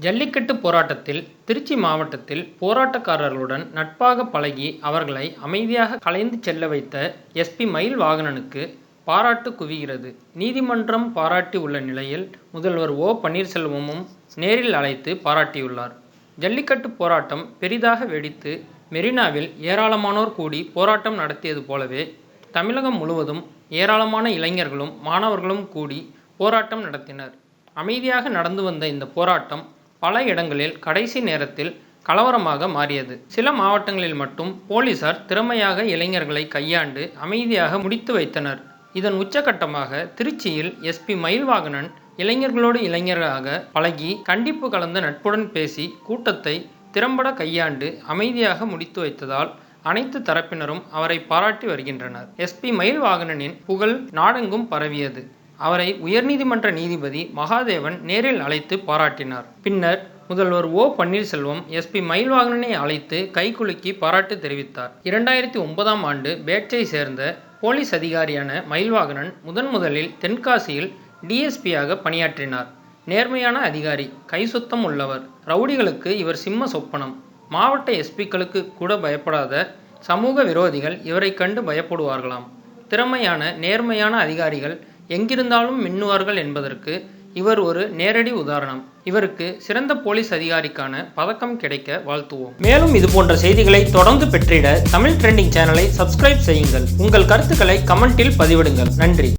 ஜல்லிக்கட்டு போராட்டத்தில் திருச்சி மாவட்டத்தில் போராட்டக்காரர்களுடன் நட்பாக பழகி அவர்களை அமைதியாக கலைந்து செல்ல வைத்த எஸ்பி மயில் வாகனனுக்கு பாராட்டு குவிகிறது. நீதிமன்றம் பாராட்டி உள்ள நிலையில் முதல்வர் ஓ. பன்னீர்செல்வமும் நேரில் அழைத்து பாராட்டியுள்ளார். ஜல்லிக்கட்டு போராட்டம் பெரிதாக வெடித்து மெரினாவில் ஏராளமானோர் கூடி போராட்டம் நடத்தியது போலவே தமிழகம் முழுவதும் ஏராளமான இளைஞர்களும் மாணவர்களும் கூடி போராட்டம் நடத்தினர். அமைதியாக நடந்து வந்த இந்த போராட்டம் பல இடங்களில் கடைசி நேரத்தில் கலவரமாக மாறியது. சில மாவட்டங்களில் மட்டும் போலீசார் திறமையாக இளைஞர்களை கையாண்டு அமைதியாக முடித்து வைத்தனர். இதன் உச்சகட்டமாக திருச்சியில் எஸ்பி மயில்வாகனன் இளைஞர்களோடு இளைஞராக பழகி கண்டிப்பு கலந்த நட்புடன் பேசி கூட்டத்தை திறம்பட கையாண்டு அமைதியாக முடித்து வைத்ததால் அனைத்து தரப்பினரும் அவரை பாராட்டி வருகின்றனர். எஸ்பி மயில்வாகனனின் புகழ் நாடெங்கும் பரவியது. அவரை உயர்நீதிமன்ற நீதிபதி மகாதேவன் நேரில் அழைத்து பாராட்டினார். பின்னர் முதல்வர் ஓ. பன்னீர்செல்வம் எஸ்பி மயில்வாகனனை அழைத்து கைகுலுக்கி பாராட்டு தெரிவித்தார். இரண்டாயிரத்தி ஒன்பதாம் ஆண்டு பேட்சை சேர்ந்த போலீஸ் அதிகாரியான மயில்வாகனன் முதன் முதலில் தென்காசியில் டிஎஸ்பியாக பணியாற்றினார். நேர்மையான அதிகாரி கைசுத்தம் உள்ளவர். ரவுடிகளுக்கு இவர் சிம்ம சொப்பனம். மாவட்ட எஸ்பிக்களுக்கு கூட பயப்படாத சமூக விரோதிகள் இவரை கண்டு பயப்படுவார்களாம். திறமையான நேர்மையான அதிகாரிகள் எங்கிருந்தாலும் மின்னுவார்கள் என்பதற்கு இவர் ஒரு நேரடி உதாரணம். இவருக்கு சிறந்த போலீஸ் அதிகாரிக்கான பதக்கம் கிடைக்க வாழ்த்துவோம். மேலும் இதுபோன்ற செய்திகளை தொடர்ந்து பெற்றிட தமிழ் ட்ரெண்டிங் சேனலை சப்ஸ்கிரைப் செய்யுங்கள். உங்கள் கருத்துக்களை கமெண்டில் பதிவிடுங்கள். நன்றி.